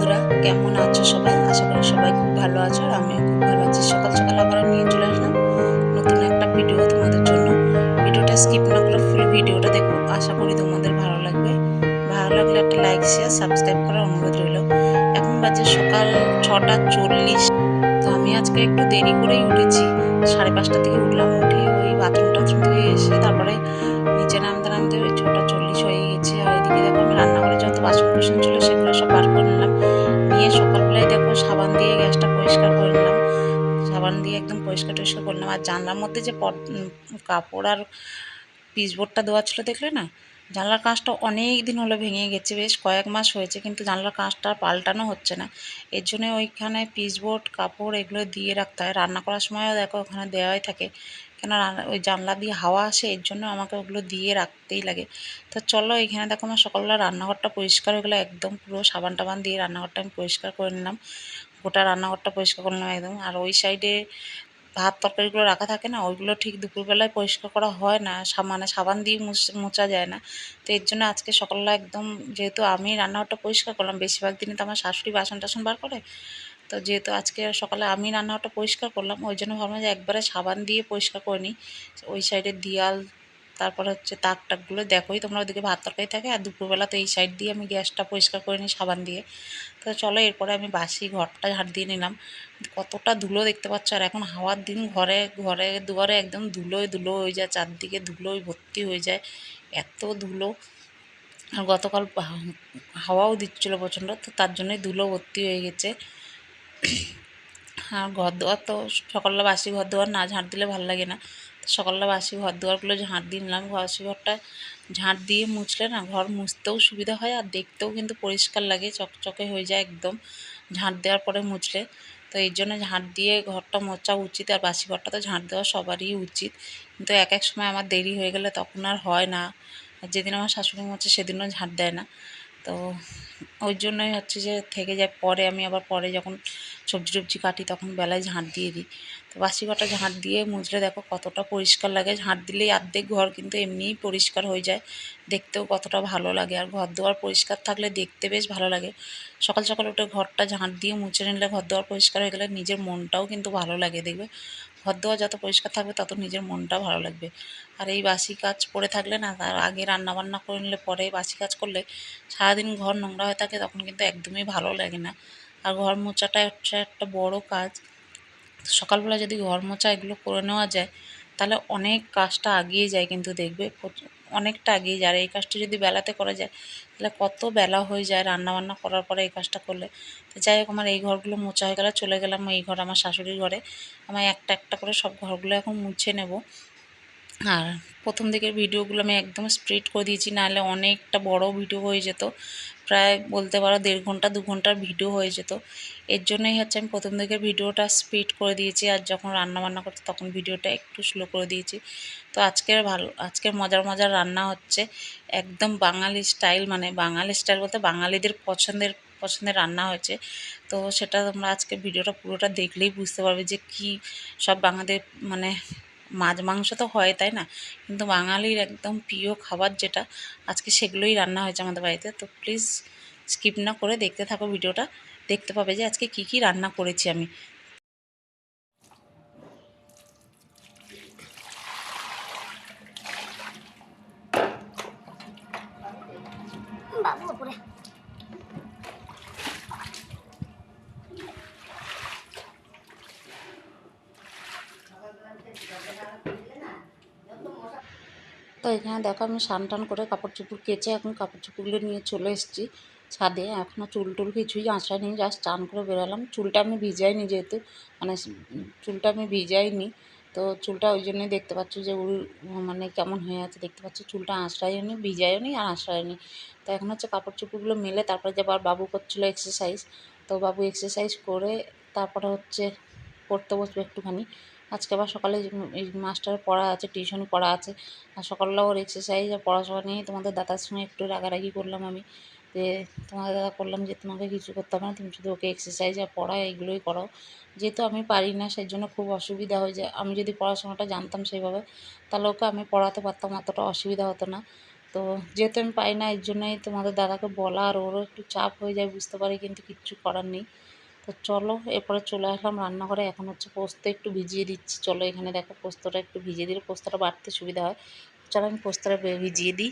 বন্ধুরা, কেমন আছো সবাই? আশা করি সবাই খুব ভালো আছো আর আমিও খুব ভালো আছি। সকাল সকাল আবার নিয়ে চলে আসলাম নতুন একটা ভিডিও তোমাদের জন্য। ভিডিওটা স্কিপ না করে ফুল ভিডিওটা দেখো। আশা করি তোমাদের ভালো লাগবে। ভালো লাগলে একটা লাইক শেয়ার সাবস্ক্রাইব করার অনুরোধ রইল। এখন বাজে সকাল ছটা চল্লিশ। তো আমি আজকে একটু দেরি করেই উঠেছি। সাড়ে পাঁচটা থেকে উঠলাম, উঠে ওই বাথরুম টাথরুম থেকে এসে তারপরে নিচে নামতে নামতে ওই ছটা চল্লিশ হয়ে গেছে। আর এদিকে দেখো আমি রান্নাঘরে যত বাসন কুসন ছিল সেগুলো সব বার করে নিলাম নিয়ে সকালবেলায় দেখো সাবান দিয়ে গ্যাসটা পরিষ্কার করে নিলাম। সাবান দিয়ে একদম পরিষ্কার টরিষ্কার করলাম আর জানলার মধ্যে যে কাপড় আর পিসবোর্ডটা দেওয়া ছিল দেখলে না জানলার কাঁচটা অনেক দিন হলো ভেঙে গেছে, বেশ কয়েক মাস হয়েছে, কিন্তু জানলার কাঁচটা পাল্টানো হচ্ছে না। এর জন্য ওইখানে পিসবোর্ড কাপড় এগুলো দিয়ে রাখতে হয়। রান্না করার সময়ও দেখো ওখানে দেওয়াই থাকে। কেন ওই জানলা দিয়ে হাওয়া আসে, এর জন্য আমাকে ওগুলো দিয়ে রাখতেই লাগে। তো চলো এখানে দেখো আমার সকালবেলা রান্নাঘরটা পরিষ্কার হয়ে গেলো, একদম পুরো সাবান টাবান দিয়ে রান্নাঘরটা আমি পরিষ্কার করে নিলাম। গোটা রান্নাঘরটা পরিষ্কার করলাম একদম। আর ওই সাইডে ভাত তরকারিগুলো রাখা থাকে না, ওইগুলো ঠিক দুপুরবেলায় পরিষ্কার করা হয় না মানে সাবান দিয়ে মোচা যায় না। তো এর জন্য আজকে সকালবেলা একদম যেহেতু আমি রান্নাঘরটা পরিষ্কার করলাম, বেশিরভাগ দিনে তো আমার শাশুড়ি বাসন টাসন বার করে। তো যেহেতু আজকে সকালে আমি রান্নাঘরটা পরিষ্কার করলাম, ওই জন্য ভাবলাম যে একবারে সাবান দিয়ে পরিষ্কার করে নিই। ওই সাইডের দিয়াল তারপর হচ্ছে তাক টাকগুলো দেখোই, তোমরা ওদিকে ভাত তরকারি থাকে আর দুপুরবেলা তো এই সাইড দিয়ে আমি গ্যাসটা পরিষ্কার করে নিই সাবান দিয়ে। তো চলো এরপরে আমি বাসি ঘরটা ঝাড় দিয়ে নিলাম। কতটা ধুলো দেখতে পাচ্ছ? আর এখন হাওয়ার দিন, ঘরে ঘরে, দুয়ারে একদম ধুলোয় ধুলো হয়ে যায়, চারদিকে ধুলোয় ভর্তি হয়ে যায়। এত ধুলো। আর গতকাল হাওয়াও দিচ্ছিল প্রচণ্ড, তো তার জন্যই ধুলো ভর্তি হয়ে গেছে। আর ঘর দুয়ার তো সকালবেলা বাসি ঘর দুয়ার না ঝাঁট দিলে ভালো লাগে না। সকালবেলা বাসি ঘর দুয়ারগুলো ঝাঁট দিয়ে নিলাম। বাসি ঘরটা ঝাঁট দিয়ে মুছলে না ঘর মুছতেও সুবিধা হয় আর দেখতেও কিন্তু পরিষ্কার লাগে, চকচকে হয়ে যায় একদম। ঝাঁট দেওয়ার পরে মুছলে। তো এই জন্য ঝাঁট দিয়ে ঘরটা মোচা উচিত আর বাসি ঘরটা তো ঝাঁট দেওয়া সবারই উচিত। কিন্তু এক এক সময় আমার দেরি হয়ে গেলে তখন আর হয় না। যেদিন আমার শাশুড়ি মোছে সেদিনও ঝাঁট দেয় না। তো ওই জন্যই হচ্ছে যে থেকে যায় পরে আমি আবার পরে যখন সবজি টবজি কাটি তখন বেলায় ঝাঁট দিয়ে দিই। তো বাসি ঘরটা ঝাঁট দিয়ে মুছলে দেখো কতটা পরিষ্কার লাগে। ঝাঁট দিলেই অর্ধেক ঘর কিন্তু এমনিই পরিষ্কার হয়ে যায়। দেখতেও কতটা ভালো লাগে। আর ঘর দুয়ার পরিষ্কার থাকলে দেখতে বেশ ভালো লাগে। সকাল সকাল উঠে ঘরটা ঝাঁট দিয়ে মুছে নিলে ঘর দুয়ার পরিষ্কার হয়ে গেলে নিজের মনটাও কিন্তু ভালো লাগে দেখবে। ঘর দুয়ার যত পরিষ্কার থাকবে তত নিজের মনটা ভালো লাগবে। আর এই বাসি কাজ পড়ে থাকলে না তার আগে রান্না বান্না করে নিলে পরে বাসি কাজ করলে সারাদিন ঘর নোংরা হয়ে থাকে তখন কিন্তু একদমই ভালো লাগে না। আর ঘর মোছাটা হচ্ছে একটা বড় কাজ। সকালবেলা যদি ঘর মোছা এগুলো করে নেওয়া যায়, তাহলে অনেক কাজটা আগিয়ে যায় কিন্তু দেখবে। অনেকটা এগিয়ে যায়। আর এই কাজটা যদি বেলাতে করা যায়, তাহলে কত বেলা হয়ে যায় রান্না বান্না করার পরে এই কাজটা করলে। তো যাই হোক, আমার এই ঘরগুলো মোছা হয়ে গেলে চলে গেলাম এই ঘর, আমার শাশুড়ির ঘরে। আমার একটা একটা করে সব ঘরগুলো এখন মুছে নেব। আর প্রথম দিকের ভিডিওগুলো আমি একদম স্প্রেড করে দিয়েছি, নাহলে অনেকটা বড় ভিডিও হয়ে যেত। প্রায় বলতে পারো দেড় ঘণ্টা, দু ঘণ্টার ভিডিও হয়ে যেত। এর জন্যই হচ্ছে আমি প্রথম দিকের ভিডিওটা স্পিড করে দিয়েছি আর যখন রান্না বান্না করছি তখন ভিডিওটা একটু স্লো করে দিয়েছি। তো আজকের ভালো, আজকের মজার মজার রান্না হচ্ছে একদম বাঙালি স্টাইল মানে বাঙালি স্টাইল বলতে বাঙালিদের পছন্দের পছন্দের রান্না হয়েছে। তো সেটা তোমরা আজকে ভিডিওটা পুরোটা দেখলেই বুঝতে পারবে যে কি সব বাঙালিদের মানে মাছ মাংস তো হয়, তাই না? কিন্তু বাঙালির একদম প্রিয় খাবার যেটা, আজকে সেগুলোই রান্না হয়েছে আমাদের বাড়িতে। তো প্লিজ স্কিপ না করে দেখতে থাকো ভিডিওটা। দেখতে পাবে যে আজকে কি কি রান্না করেছি আমি। এখানে দেখো আমি স্নান টান করে কাপড় চুপড় কেচে এখন কাপড় চোপড়গুলো নিয়ে চলে এসেছি ছাদে। এখনও চুল টুল কিছুই আঁচড়াইনি জাস্ট চান করে বেরোলাম। চুলটা আমি ভিজাইনি যেহেতু মানে চুলটা আমি ভিজাইনি। তো চুলটা ওই জন্যই দেখতে পাচ্ছ যে উল মানে কেমন হয়ে আছে, দেখতে পাচ্ছ চুলটা আঁচড়াইও নি ভিজাইও নি আর আঁচড়াইও নি। তো এখন হচ্ছে কাপড় চুপড়গুলো মেলে, তারপরে যে আবার বাবু করছিল এক্সারসাইজ তো বাবু এক্সারসাইজ করে তারপরে হচ্ছে পড়তে বসবে একটুখানি। আজকে আবার সকালে এই মাস্টারের পড়া আছে টিউশন পড়া আছে। আর সকালবেলা ওর এক্সারসাইজ আর পড়াশোনা নিয়ে তোমাদের দাদার সঙ্গে একটু রাগারাগি করলাম আমি। যে তোমাদের দাদা করলাম যে তোমাকে কিছু করতে হবে না, তুমি শুধু ওকে এক্সারসাইজ আর পড়া এইগুলোই করাও যেহেতু আমি পারি না সেই জন্য খুব অসুবিধা হয়ে যায় আমি যদি পড়াশোনাটা জানতাম সেইভাবে, তাহলে ওকে আমি পড়াতে পারতাম অতটা অসুবিধা হতো না। তো যেহেতু আমি পাই না, এর জন্যই তোমাদের দাদাকে বলা আর ওরও একটু চাপ হয়ে যায়, বুঝতে পারি কিন্তু কিচ্ছু করার নেই। তো চলো, এরপরে চলে আসলাম রান্নাঘরে। এখন হচ্ছে পোস্ত একটু ভিজিয়ে দিচ্ছি। চলো এখানে দেখো পোস্তটা একটু ভিজিয়ে দিলে পোস্তটা বাড়তে সুবিধা হয়। চলো আমি পোস্তটা ভিজিয়ে দিই।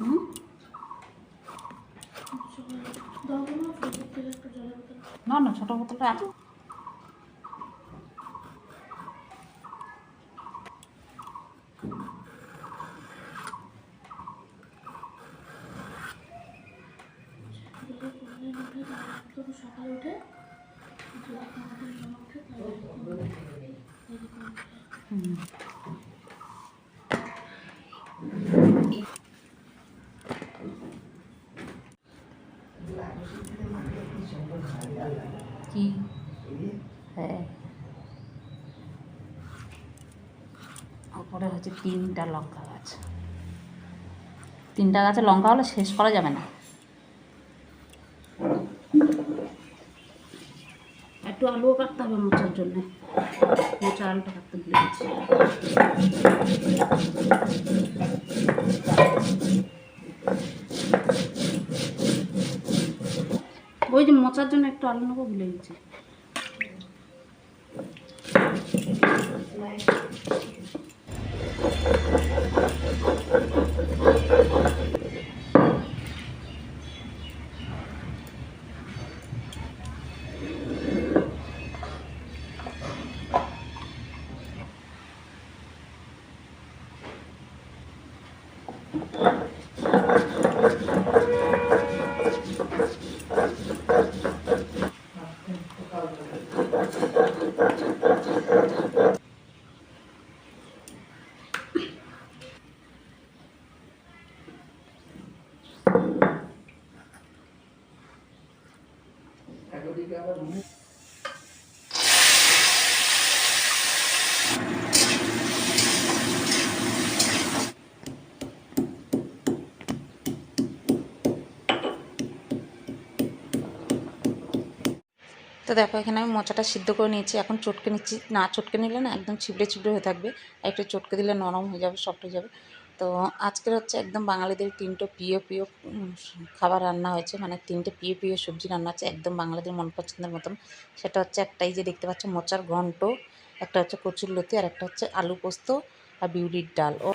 হুম? না না ছোটো বোতলটা আছে সকালে উঠে কি হ্যাঁ ওপরে হচ্ছে তিনটা লঙ্কা গাছ। তিনটা গাছে লঙ্কা হলে শেষ করা যাবে না। একটু আলুও কাটতে হবে মোচার জন্য। মোচা আলুটা কাটতে গেছি। ওই যে মোচার জন্য একটু আলু নেব ভুলে গেছি। তো দেখো, এখানে আমি মোচাটা সিদ্ধ করে নিয়েছি। এখন চটকে নিচ্ছি। না, চটকে নিলে না একদম ছিবড়ে ছিবড়ে হয়ে থাকবে। একটু চটকে দিলে নরম হয়ে যাবে, সফট হয়ে যাবে। তো আজকের হচ্ছে একদম বাঙালিদের তিনটে প্রিয় প্রিয় খাবার রান্না হয়েছে। মানে তিনটে প্রিয় প্রিয় সবজি রান্না হচ্ছে একদম বাঙালিদের মন পছন্দের মতন। সেটা হচ্ছে একটাই যে দেখতে পাচ্ছ, মোচার ঘন্ট। একটা হচ্ছে কচুর লতি আর একটা হচ্ছে আলু পোস্ত আর বিউলির ডাল। ও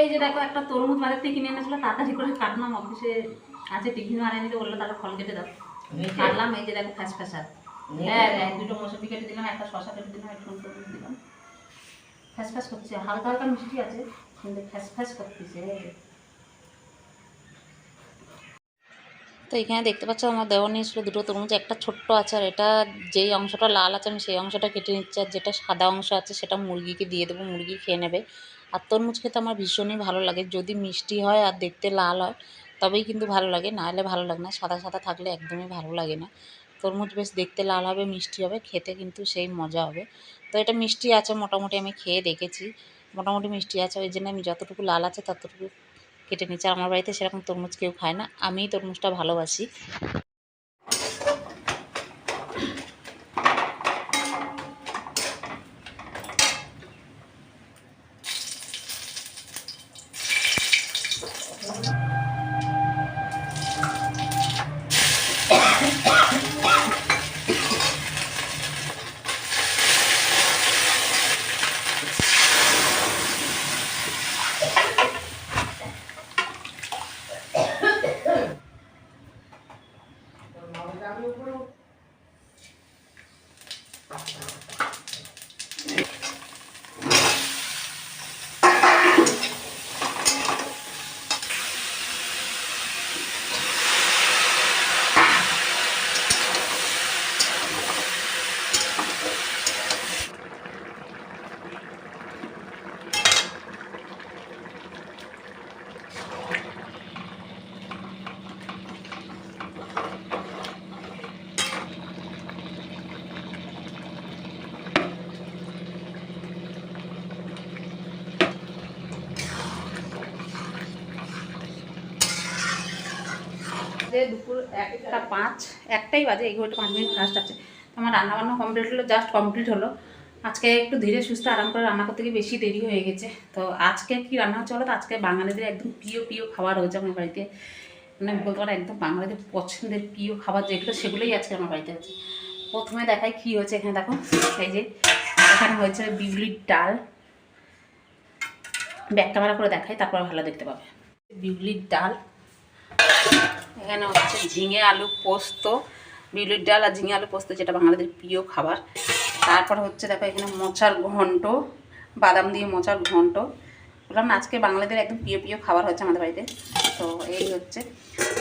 এই যে দেখো একটা তরমুজ বাজার থেকে কিনে এনেছিল তাড়াতাড়ি করে কাটলাম অফিসে আছে টিফিন আনে নিতে বলল তাহলে ফল কেটে দাও। কাটলাম এই যে দেখো ফ্যাস ফ্যাসার হ্যাঁ হ্যাঁ দুটো মৌসুমি কেটে দিলাম একটা শশা কেটে দিলাম একটু তরমুজ দিলাম। ফ্যাস ফ্যাস করছে হালকা হালকা মিষ্টি আছে কিন্তু ফ্যাস ফ্যাস করতেছে। তো এখানে দেখতে পাচ্ছ আমার দেওয়া নিয়েছিল দুটো তরমুজ একটা ছোট্ট আছে আর এটা যেই অংশটা লাল আছে আমি সেই অংশটা কেটে নিচ্ছি আর যেটা সাদা অংশ আছে সেটা মুরগিকে দিয়ে দেবো মুরগি খেয়ে নেবে। আর তরমুজ খেতে আমার ভীষণই ভালো লাগে। যদি মিষ্টি হয় আর দেখতে লাল হয়, তবেই কিন্তু ভালো লাগে না হলে ভালো লাগে না। সাদা সাদা থাকলে একদমই ভালো লাগে না। তরমুজ বেশ দেখতে লাল হবে, মিষ্টি হবে, খেতে কিন্তু সেই মজা হবে। তো এটা মিষ্টি আছে মোটামুটি আমি খেয়ে দেখেছি। মোটামুটি মিষ্টি আছে, ওই জন্য আমি যতটুকু লাল আছে ততটুকু কেটে নিচ্ছি। আর আমার বাড়িতে সেরকম তরমুজ কেউ খায় না। আমিই তরমুজটা ভালোবাসি। একটা পাঁচ, একটাই বাজে এই ঘড়িটা পাঁচ মিনিট ফার্স্ট আছে। আমার রান্না বান্না কমপ্লিট হলো জাস্ট কমপ্লিট হলো। আজকে একটু ধীরে সুস্থ আরাম করে রান্না করতে গিয়ে বেশি দেরি হয়ে গেছে। তো আজকে কি রান্না হচ্ছে বলো তো? আজকে বাঙালিদের একদম প্রিয় প্রিয় খাবার হয়েছে আমার বাড়িতে। মানে বলতে পারো একদম বাঙালিদের পছন্দের প্রিয় খাবার যেগুলো, সেগুলোই আজকে আমার বাড়িতে আছে প্রথমে দেখাই কী হয়েছে এখানে, দেখো। এই যে, এখানে হয়েছে বিউলির ডাল। ব্যাগ ক্যামেরা করে দেখাই, তারপর ভালো দেখতে পাবে। বিউলির ডাল। এখানে হচ্ছে ঝিঙে আলু পোস্ত, বিউলির ডাল আর ঝিঙে আলু পোস্ত যেটা বাঙালিদের প্রিয় খাবার। তারপর হচ্ছে দেখো এখানে মোচার ঘন্ট, বাদাম দিয়ে মোচার ঘন্ট। বললাম না, আজকে বাঙালিদের একদম প্রিয় প্রিয় খাবার হচ্ছে আমাদের বাড়িতে। তো এই হচ্ছে।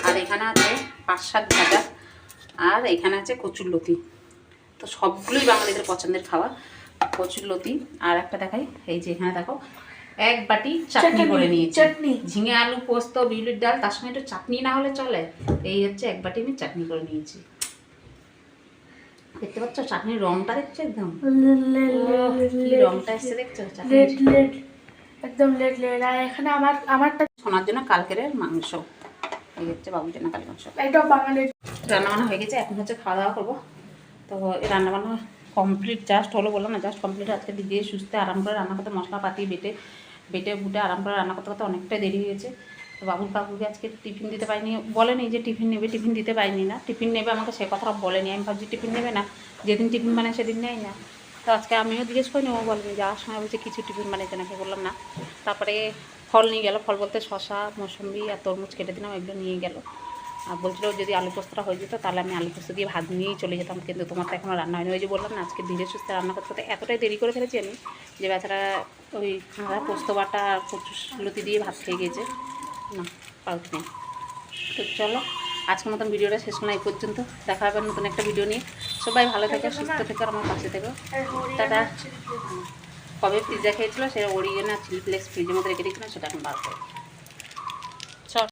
আর এখানে আছে পাঁচ শাক ভাজা আর এখানে আছে কচুর লতি। তো সবগুলোই বাঙালিদের পছন্দের খাবার, কচুর লতি। আর একটা দেখাই, এই যে এখানে দেখো এক বাটি চাটনি করে নিয়েছি। চাটনি। ঝিঙে আলু পোস্ত বিউলির ডাল তার সঙ্গে একটু চাটনি না হলে চলে। এই হচ্ছে এক বাটি আমি চাটনি করে নিয়েছি। দেখতে পাচ্ছ চাটনির রংটা দেখছ একদম? রংটা দেখছ একদম লেট লেট। আর এখানে আমার আমারটা শোনার জন্য কালকের মাংস। এই হচ্ছে বাবুর জন্য কাল মাংস। একদম বাঙালি। রান্নাবান্না হয়ে গেছে এখন হচ্ছে খাওয়া দাওয়া করব। তো এই রান্নাবান্না কমপ্লিট জাস্ট হলো বললাম না জাস্ট কমপ্লিট। আজকে দিয়ে সুস্থে আরাম করে রান্না করতে মশলা পাতি বেটে বেটে বুটে আরাম করে রান্না করতে করতে অনেকটাই দেরি হয়েছে তো বাবুল কাকুকে আজকে টিফিন দিতে পারিনি, বলেনি যে টিফিন নেবে, টিফিন দিতে পারিনি না। টিফিন নেবে আমাকে সে কথাটা বলেনি, আমি ভাবছি টিফিন নেবে না, যেদিন টিফিন বানায় সেদিন নেয় না। তো আজকে আমিও জিজ্ঞেস করিনি, ও বলেনি যাওয়ার সময় বলছে কিছু টিফিন বানিয়েছে নাকি, বললাম না। তারপরে ফল নিয়ে গেল, ফল বলতে শশা মৌসম্বি আর তরমুজ কেটে দিলাম, এগুলো নিয়ে গেল। আর বলছিল যদি আলু পোস্তটা হয়ে যেত তাহলে আমি আলু পোস্ত দিয়ে ভাত নিয়েই চলে যেতাম। কিন্তু তোমার তো এখনও রান্না হয়নি। ওই যে বললাম না আজকে ধীরে সুস্থে রান্না করতে করতে এতটাই দেরি করে ফেলেছি আমি যে বেচারা ওই পোস্ত বাটা আর দিয়ে ভাত খেয়ে গেছে। না পাল্টি নেই তো চলো আজকের মতন ভিডিওটা শেষ না এই পর্যন্ত। দেখা হবে নতুন একটা ভিডিও নিয়ে। সবাই ভালো থেকো সুস্থ থেকো আর আমার পাশে থেকো। টাটা। কবে পিৎজা খেয়েছিল? সেটা ওরিগেন আর চিলি ফ্লেক্স ফ্রিজের মধ্যে রেখে দিয়েছিলাম সেটা এখন বার করে